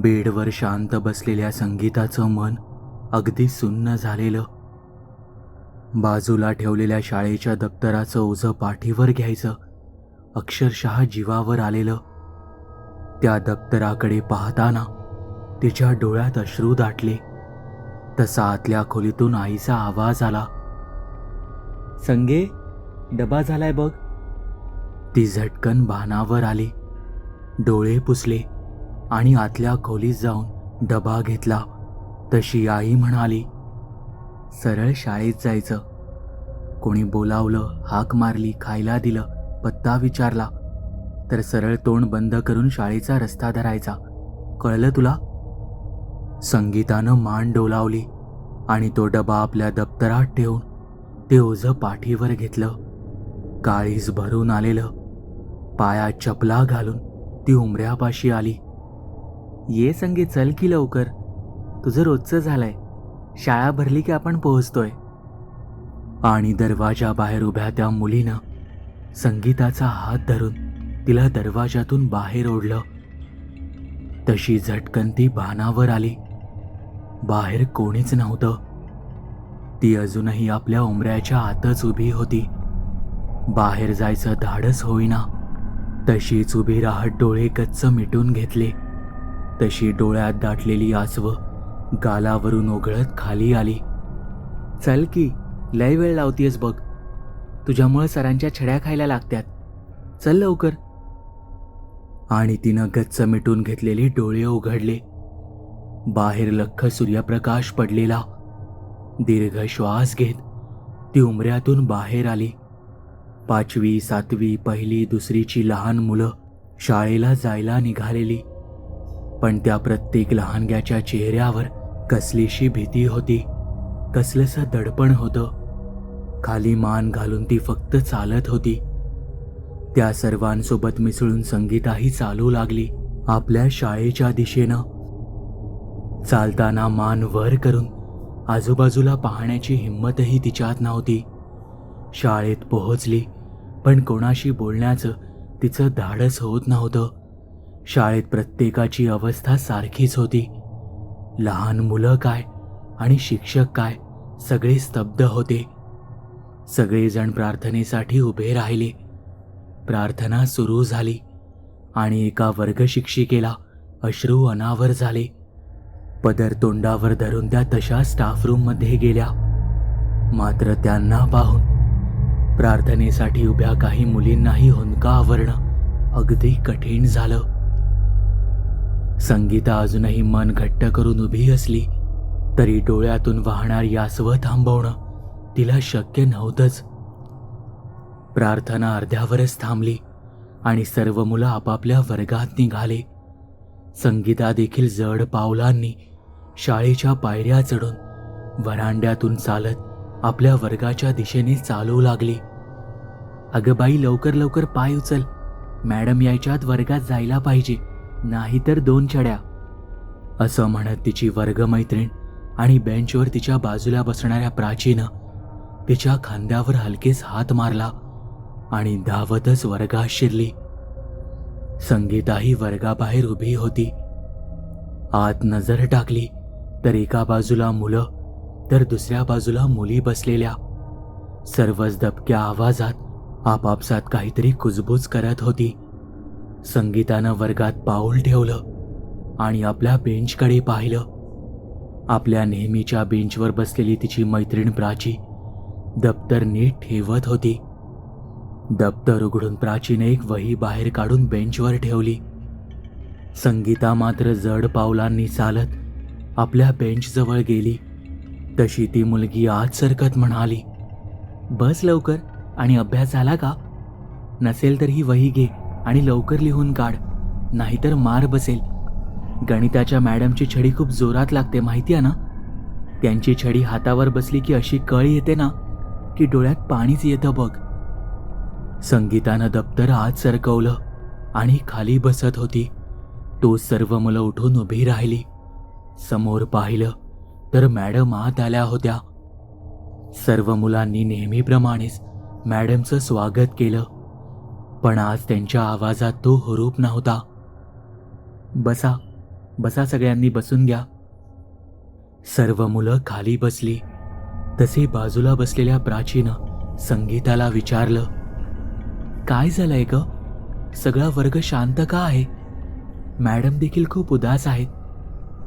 बेडवर शांत बसलेल्या संगीताचं मन अगदी सुन्न झालेलं. बाजूला ठेवलेल्या शाळेच्या दप्तराचं ओझं पाठीवर घ्यायचं अक्षरशः जीवावर आलेलं. त्या दप्तराकडे पाहताना तिच्या डोळ्यात अश्रू दाटले. तसा आतल्या खोलीतून आईचा आवाज आला. संगे डबा झालाय बघ. ती झटकन भानावर आली. डोळे पुसले. आणि आतल्या खोलीत जाऊन डबा घेतला. तशी आई म्हणाली सरळ शाळेत जायचं. कोणी बोलावलं हाक मारली खायला दिलं पत्ता विचारला तर सरळ तोंड बंद करून शाळेचा रस्ता धरायचा. कळलं तुला? संगीतानं मान डोलावली आणि तो डबा आपल्या दप्तरात ठेवून ते ओझं पाठीवर घेतलं. काळीज भरून आलेलं पाया चपला घालून ती उमऱ्यापाशी आली. ये संगे चल की लवकर. तुझं रोजचं झालंय. शाळा भरली की आपण पोहोचतोय. आणि दरवाजा बाहेर उभ्या त्या मुलीनं संगीताचा हात धरून तिला दरवाजातून बाहेर ओढलं. तशी झटकन ती भानावर आली. बाहेर कोणीच नव्हतं. ती अजूनही आपल्या उमऱ्याच्या आतच उभी होती. बाहेर जायचं धाडस होईना. तशीच उभी राहत डोळे गच्च मिटून घेतले. तशी डोळ्यात दाटलेली आसव गालावरून ओघळत खाली आली. चल की लय वेळ लावतीयस बघ. तुझ्यामुळे सरांच्या छड्या खायला लागत्यात. चल लवकर. आणि तिनं गच्च मिटून घेतलेले डोळे उघडले बाहेर लख्ख सूर्यप्रकाश पडलेला. दीर्घ श्वास घेत ती उमऱ्यातून बाहेर आली. पाचवी सातवी पहिली दुसरीची लहान मुलं शाळेला जायला निघालेली. पण त्या प्रत्येक लहानग्याच्या चेहऱ्यावर कसलीशी भीती होती. कसलंसं दडपण होतं. खाली मान घालून ती फक्त चालत होती. त्या सर्वांसोबत मिसळून संगीताही चालू लागली आपल्या शाळेच्या दिशेनं. चालताना मान वर करून आजूबाजूला पाहण्याची हिंमतही तिच्यात नव्हती. शाळेत पोहोचली पण कोणाशी बोलण्याचं तिचं धाडस होत नव्हतं. शाळेत प्रत्येकाची अवस्था सारखीच होती. लहान मुलं काय आणि शिक्षक काय सगळे स्तब्ध होते. सगळेजण प्रार्थनेसाठी उभे राहिले. प्रार्थना सुरू झाली आणि एका वर्गशिक्षिकेला अश्रू अनावर झाले. पदर तोंडावर धरून त्या तशा स्टाफ रूममध्ये गेल्या. मात्र त्यांना पाहून प्रार्थनेसाठी उभ्या काही मुलींनाही हुंका आवरणं अगदी कठीण झालं. संगीता अजूनही मन घट्ट करून उभी असली तरी डोळ्यातून वाहणार यास्व थांबवणं तिला शक्य नव्हतंच. प्रार्थना अर्ध्यावरच थांबली आणि सर्व मुलं आपापल्या वर्गात निघाले. संगीता देखील जड पावलांनी शाळेच्या पायऱ्या चढून वरांड्यातून चालत आपल्या वर्गाच्या दिशेने चालू लागली. अगं बाई लवकर लवकर पाय उचल. मॅडम यायच्यात वर्गात जायला पाहिजे. नाहीतर दोन चड्या असं म्हणत तिची वर्गमैत्रीण आणि बेंचवर तिच्या बाजूला बसणाऱ्या प्राचीनं तिच्या खांद्यावर हलकेच हात मारला आणि धावतच वर्गात शिरली. संगीताही वर्गाबाहेर उभी होती. आत नजर टाकली तर एका बाजूला मुलं तर दुसऱ्या बाजूला मुली बसलेल्या. सर्वच दबक्या आवाजात आपापसात काहीतरी कुजबूज करत होती. संगीतानं वर्गात पाऊल ठेवलं आणि आपल्या बेंचकडे पाहिलं. आपल्या नेहमीच्या बेंचवर बसलेली तिची मैत्रीण प्राची दप्तर नीट ठेवत होती. दप्तर उघडून प्राचीने एक वही बाहेर काढून बेंचवर ठेवली. संगीता मात्र जड पावलांनी चालत आपल्या बेंचजवळ गेली. तशी ती मुलगी आत सरकत म्हणाली बस लवकर आणि अभ्यास झाला का? नसेल तर ही वही घे. आणि लवकर लिहून काढ नाहीतर मार बसेल. गणिताच्या मॅडमची छडी खूप जोरात लागते माहिती आहे ना? त्यांची छडी हातावर बसली की अशी कळी येते ना की डोळ्यात पाणीच येतं बघ. संगीतानं दप्तर आत सरकवलं आणि खाली बसत होती. तो सर्व मुलं उठून उभी राहिली. समोर पाहिलं तर मॅडम आत आल्या होत्या. सर्व मुलांनी नेहमीप्रमाणेच मॅडमचं स्वागत केलं. पण आज त्यांच्या आवाजात तो हुरूप नव्हता. बसा बसा सगळ्यांनी बसून घ्या. सर्व मुलं खाली बसली. तसे बाजूला बसलेल्या प्राचीनं संगीताला विचारलं काय झालंय ग? सगळा वर्ग शांत का आहे? मॅडम देखील खूप उदास आहेत.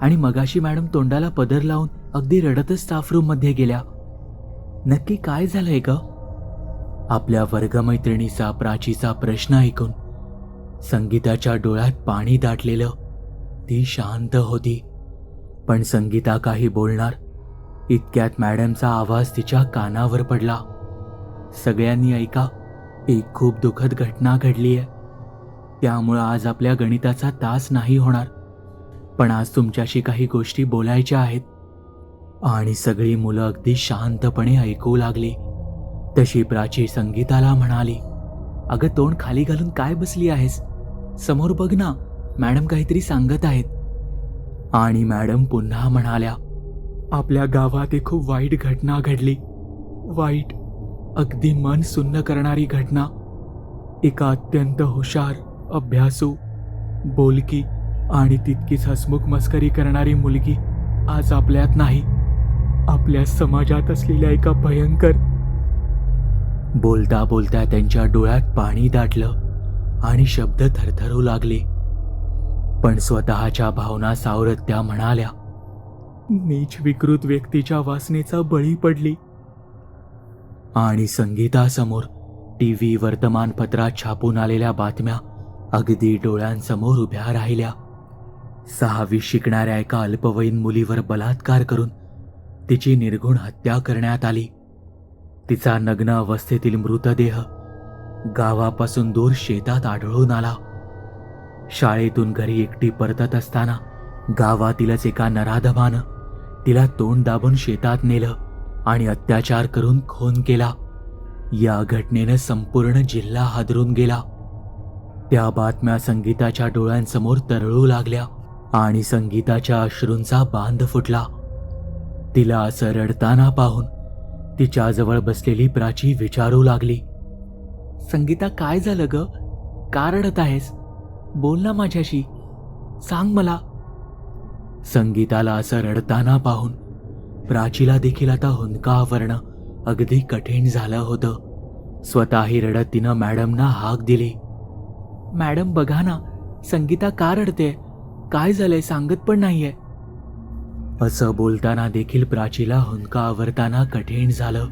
आणि मगाशी मॅडम तोंडाला पदर लावून अगदी रडतच स्टाफ रूममध्ये गेल्या. नक्की काय झालंय ग? आपल्या वर्गमैत्रिणीचा प्राचीचा प्रश्न ऐकून संगीताच्या डोळ्यात पाणी दाटलेलं ती शांत होती. पण संगीता काही बोलणार इतक्यात मॅडमचा आवाज तिच्या कानावर पडला. सगळ्यांनी ऐका एक खूप दुःखद घटना घडली आहे त्यामुळं आज आपल्या गणिताचा तास नाही होणार. पण आज तुमच्याशी काही गोष्टी बोलायच्या आहेत. आणि सगळी मुलं अगदी शांतपणे ऐकू लागली. तशी प्राची संगीताला म्हणाली अगं तोंड खाली घालून काय बसली आहेस? समोर बघ ना मॅडम काहीतरी सांगत आहेत. आणि मॅडम पुन्हा म्हणाल्या आपल्या गावात एक खूप वाईट घटना घडली. वाईट अगदी मन सुन्न करणारी घटना. एका अत्यंत हुशार अभ्यासू बोलकी आणि तितकीच हसमुख मस्करी करणारी मुलगी आज आपल्यात नाही. आपल्या समाजात असलेल्या एका भयंकर बोलता बोलता त्यांच्या डोळ्यात पाणी दाटलं आणि शब्द थरथरू लागले. पण स्वतःच्या भावना सावरत त्या म्हणाल्या नीच विकृत व्यक्तीच्या वासनेचा बळी पडली. आणि संगीतासमोर टी व्ही वर्तमानपत्रात छापून आलेल्या बातम्या अगदी डोळ्यांसमोर उभ्या राहिल्या. सहावी शिकणाऱ्या एका अल्पवयीन मुलीवर बलात्कार करून तिची निर्गुण हत्या करण्यात आली. तिचा नग्न अवस्थेतील मृतदेह गावापासून दूर शेतात आढळून आला. शाळेतून घरी एकटी परतत असताना गावातीलच एका नराधमानं तिला तोंड दाबून शेतात नेलं आणि अत्याचार करून खून केला. या घटनेनं संपूर्ण जिल्हा हादरून गेला. त्या बातम्या संगीताच्या डोळ्यांसमोर तरळू लागल्या आणि संगीताच्या अश्रूंचा बांध फुटला. तिला असं रडताना पाहून तिच्याजवळ बसलेली प्राची विचारू लागली. संगीता काय झालं ग? का रडत आहेस? बोल ना माझ्याशी. सांग मला. संगीताला असं रडताना पाहून प्राचीला देखील आता हुंका आवरणं अगदी कठीण झालं होतं. स्वतःही रडत तिनं मॅडमना हाक दिली. मॅडम बघा ना संगीता का रडते काय झालंय? सांगत पण नाहीये. असं बोलताना देखील प्राचीला हुंदका आवरताना कठीण झालं.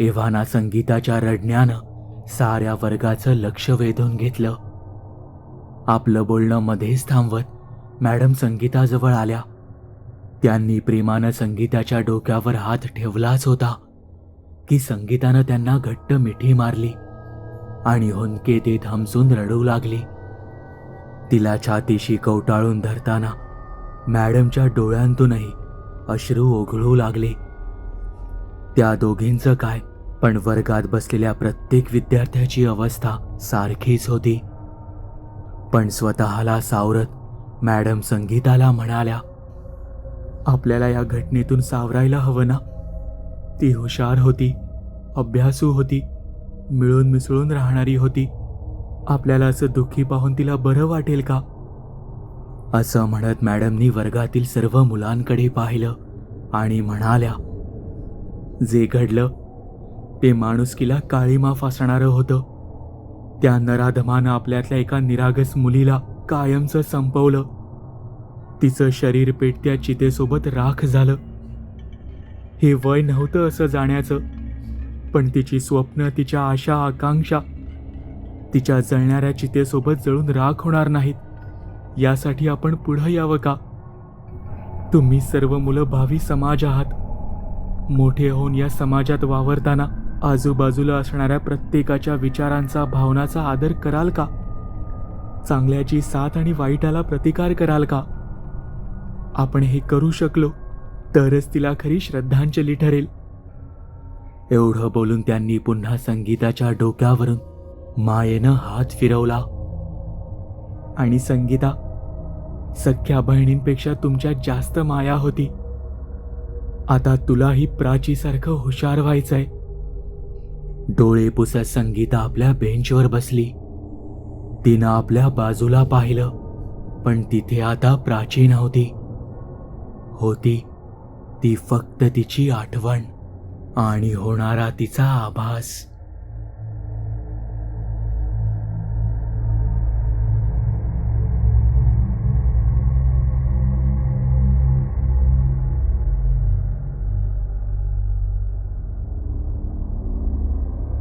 एव्हाना संगीताच्या रडण्यानं साऱ्या वर्गाचं लक्ष वेधून घेतलं. आपलं बोलणं मध्येच थांबवत मॅडम संगीताजवळ आल्या. त्यांनी प्रेमानं संगीताच्या डोक्यावर हात ठेवलाच होता की संगीतानं त्यांना घट्ट मिठी मारली आणि हुंदके ते थांबसून रडू लागली. तिला छातीशी कवटाळून धरताना मॅडमच्या डोळ्यांतूनही अश्रू ओघळू लागले. त्या दोघींचं काय पण वर्गात बसलेल्या प्रत्येक विद्यार्थ्याची अवस्था सारखीच होती. पण स्वतःला सावरत मॅडम संगीताला म्हणाल्या आपल्याला या घटनेतून सावरायला हवं ना? ती हुशार होती अभ्यासू होती मिळून मिसळून राहणारी होती. आपल्याला असं दुःखी पाहून तिला बरं वाटेल का? असं म्हणत मॅडमनी वर्गातील सर्व मुलांकडे पाहिलं आणि म्हणाल्या जे घडलं ते माणुसकीला काळीमाफ असणारं होतं. त्या नराधमानं आपल्यातल्या एका निरागस मुलीला कायमचं संपवलं. तिचं शरीर पेटत्या चितेसोबत राख झालं. हे वय नव्हतं असं जाण्याचं पण तिची स्वप्न तिच्या आशा आकांक्षा तिच्या जळणाऱ्या चितेसोबत जळून राख होणार नाहीत. यासाठी आपण पुढं यावं का? तुम्ही सर्व मुलं भावी समाज आहात. मोठे होऊन या समाजात वावरताना आजूबाजूला असणाऱ्या प्रत्येकाच्या विचारांचा भावनाचा आदर कराल का? चांगल्याची साथ आणि वाईटाला प्रतिकार कराल का? आपण हे करू शकलो तरच तिला खरी श्रद्धांजली ठरेल. एवढं बोलून त्यांनी पुन्हा संगीताच्या डोक्यावरून मायेनं हात फिरवला. आणि संगीता सख्या बहिणींपेक्षा तुमच्या जास्त माया होती. आता तुलाही प्राचीसारखं हुशार व्हायचंय. डोळे पुसत संगीता आपल्या बेंचवर बसली. तिनं आपल्या बाजूला पाहिलं पण तिथे आता प्राची नव्हती होती ती फक्त तिची आठवण आणि होणारा तिचा आभास.